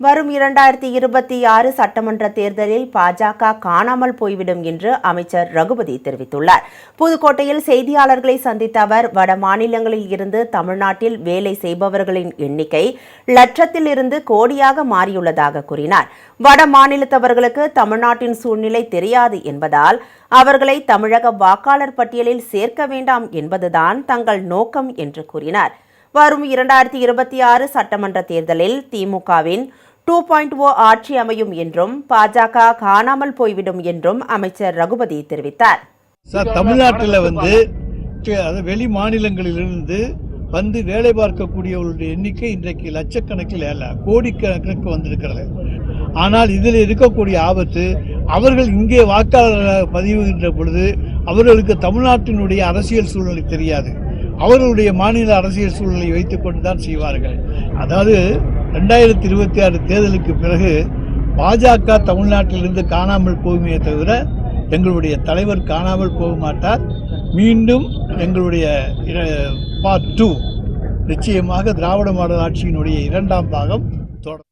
வரும் இரண்டாயிரத்தி இருபத்தி ஆறு சட்டமன்ற தேர்தலில் பாஜக காணாமல் போய்விடும் என்று அமைச்சர் ரகுபதி தெரிவித்துள்ளார். புதுக்கோட்டையில் செய்தியாளர்களை சந்தித்த அவர் வட மாநிலங்களில் இருந்து தமிழ்நாட்டில் வேலை செய்பவர்களின் எண்ணிக்கை லட்சத்தில் இருந்து கோடியாக மாறியுள்ளதாக கூறினார். வட மாநிலத்தவர்களுக்கு தமிழ்நாட்டின் சூழ்நிலை தெரியாது என்பதால் அவர்களை தமிழக வாக்காளர் பட்டியலில் சேர்க்க வேண்டாம் என்பதுதான் தங்கள் நோக்கம் என்று கூறினார். வரும் இரண்டாயிரத்தி இருபத்தி ஆறு சட்டமன்ற தேர்தலில் திமுகவின் டூ பாயிண்ட் ஓ ஆட்சி அமையும் என்றும் பாஜக காணாமல் போய்விடும் என்றும் அமைச்சர் ரகுபதி தெரிவித்தார். சார் தமிழ்நாட்டில் வந்து வெளி மாநிலங்களிலிருந்து வந்து வேலை பார்க்கக்கூடியவர்களுடைய எண்ணிக்கை இன்றைக்கு லட்சக்கணக்கில் அல்ல கோடிக்கணக்கிற்கு வந்திருக்கிறது. ஆனால் இதில் இருக்கக்கூடிய ஆபத்து அவர்கள் இங்கே வாக்காளர்களாக பதிவுகின்ற பொழுது அவர்களுக்கு தமிழ்நாட்டினுடைய அரசியல் சூழ்நிலை தெரியாது. அவர்களுடைய மாநில அரசியல் சூழலை வைத்துக்கொண்டு தான் செய்வார்கள். அதாவது ரெண்டாயிரத்தி இருபத்தி ஆறு தேர்தலுக்கு பிறகு பாஜக தமிழ்நாட்டிலிருந்து காணாமல் போகுமே தவிர எங்களுடைய தலைவர் காணாமல் போக மாட்டார். மீண்டும் எங்களுடைய பார்ட் டூ நிச்சயமாக திராவிட மாடல் ஆட்சியினுடைய இரண்டாம் பாகம் தொடரும்.